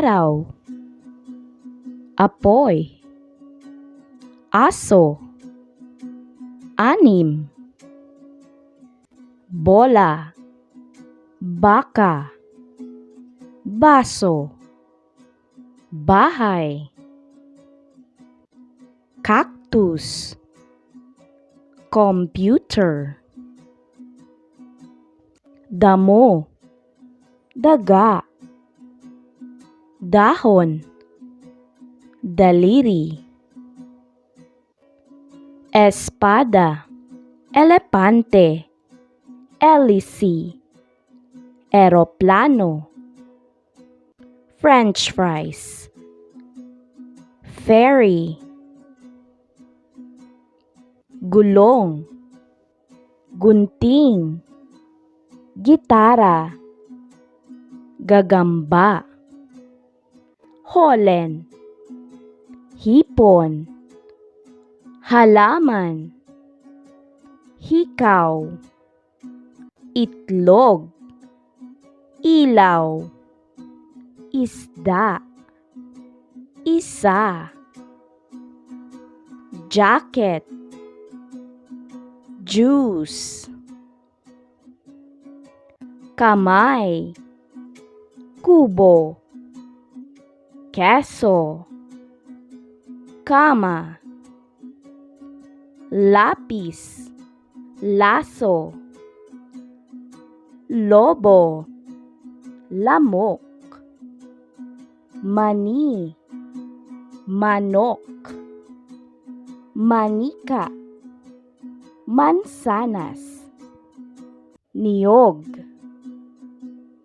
araw, apoy, aso, anim, bola, baka, baso, bahay, cactus, computer, damo, daga, dahon, daliri, espada, elepante, hélice, eroplano, french fries, ferry, gulong, gunting, gitara, gagamba, holen, hipon, halaman, hikaw, itlog, ilaw, isda, isa, jacket, juice, kamay, kubo, keso, kama, lapis, laso, lobo, lamok, mani, manok, manika, mansanas, niyog,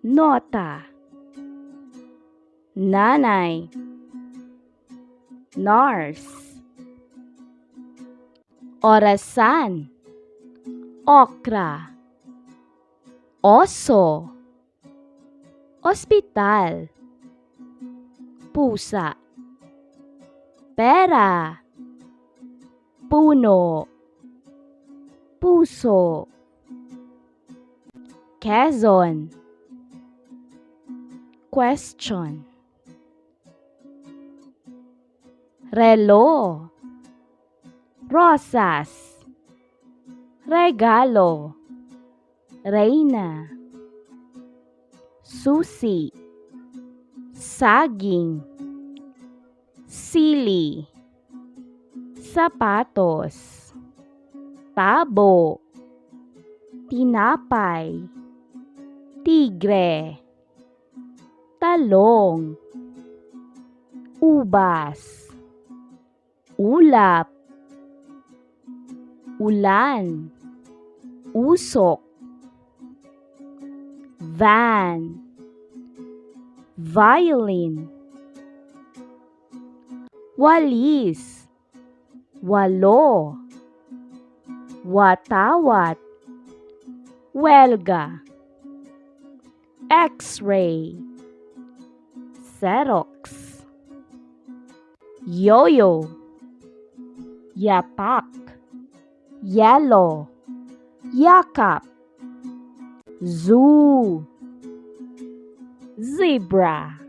nota, nanay, nurse, orasan, okra, oso, ospital, pusa, pera, puno, puso, Quezon, question, relo, rosas, regalo, reina, susi, saging, sili, sapatos, tabo, tinapay, tigre, talong, ubas, ulap, ulan, usok, van, violin, walis, walo, watawat, welga, x-ray, xerox, yo-yo, yapak, yellow, yakap, zoo, zebra.